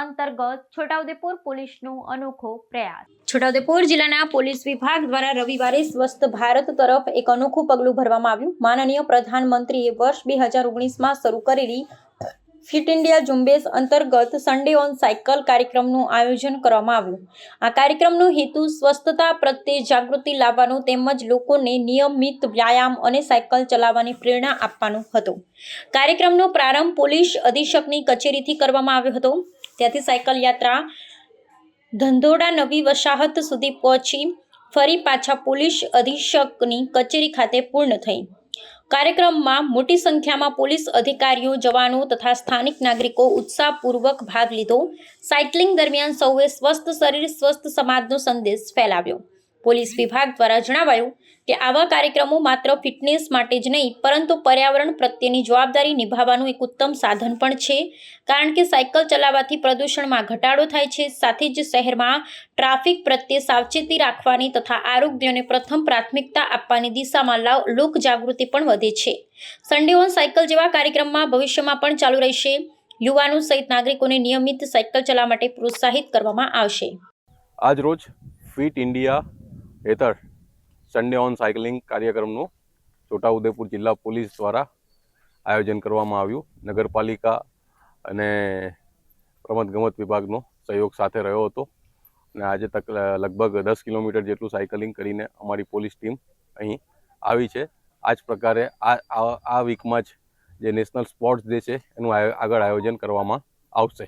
અંતર્ગત છોટાઉદેપુર પોલીસનો અનોખો પ્રયાસ. છોટાઉદેપુર જિલ્લાના પોલીસ વિભાગ દ્વારા રવિવારે સ્વસ્થ ભારત તરફ એક અનોખું પગલું ભરવામાં આવ્યું. માનનીય પ્રધાનમંત્રીએ વર્ષ બે હજાર ઓગણીસમાં શરૂ કરેલી ફિટ ઇન્ડિયા ઝુંબેશ અંતર્ગત સન્ડે ઓન સાયકલ કાર્યક્રમનું આયોજન કરવામાં આવ્યું. આ કાર્યક્રમનો હેતુ સ્વસ્થતા પ્રત્યે જાગૃતિ લાવવાનો તેમજ લોકોને નિયમિત વ્યાયામ અને સાયકલ ચલાવવાની પ્રેરણા આપવાનો હતો. કાર્યક્રમનો પ્રારંભ પોલીસ અધિક્ષકની કચેરીથી કરવામાં આવ્યો હતો. ત્યાંથી સાયકલ યાત્રા ધંધોડા નવી વસાહત સુધી પહોંચી. ફરી પાછા પોલીસ અધિક્ષકની કચેરી ખાતે પૂર્ણ થઈ. કાર્યક્રમમાં મોટી સંખ્યામાં પોલીસ અધિકારીઓ, જવાનો તથા સ્થાનિક નાગરિકો ઉત્સાહપૂર્વક ભાગ લીધો. સાયકલિંગ દરમિયાન સૌએ સ્વસ્થ શરીર, સ્વસ્થ સમાજનો સંદેશ ફેલાવ્યો. પોલીસ વિભાગ દ્વારા જણાવાયું કે આવા કાર્યક્રમો માત્ર ફિટનેસ માટે જ નહીં, પરંતુ પર્યાવરણ પ્રત્યેની જવાબદારી નિભાવવાનું એક ઉત્તમ સાધન પણ છે. કારણ કે સાયકલ ચલાવવાથી પ્રદૂષણમાં ઘટાડો થાય છે, સાથે જ શહેરમાં ટ્રાફિક પ્રત્યે સાવચેતી રાખવાની તથા આરોગ્યને પ્રથમ પ્રાથમિકતા આપવાની દિશામાં લોક જાગૃતિ પણ વધે છે. સન્ડે ઓન સાયકલ જેવા કાર્યક્રમમાં ભવિષ્યમાં પણ ચાલુ રહેશે. યુવાનો સહિત નાગરિકોને નિયમિત સાયકલ ચલાવવા માટે પ્રોત્સાહિત કરવામાં આવશે. આજ રોજ ફિટ ઇન્ડિયા હેઠળ સન્ડે ઓન સાયકલિંગ કાર્યક્રમનું છોટાઉદેપુર જિલ્લા પોલીસ દ્વારા આયોજન કરવામાં આવ્યું. નગરપાલિકા અને રમતગમત વિભાગનો સહયોગ સાથે રહ્યો હતો. અને આજે તક લગભગ દસ કિલોમીટર જેટલું સાયકલિંગ કરીને અમારી પોલીસ ટીમ અહીં આવી છે. આ જ પ્રકારે આ, આ- વીકમાં જ જે નેશનલ સ્પોર્ટ્સ ડે છે, એનું આગળ આયોજન કરવામાં આવશે.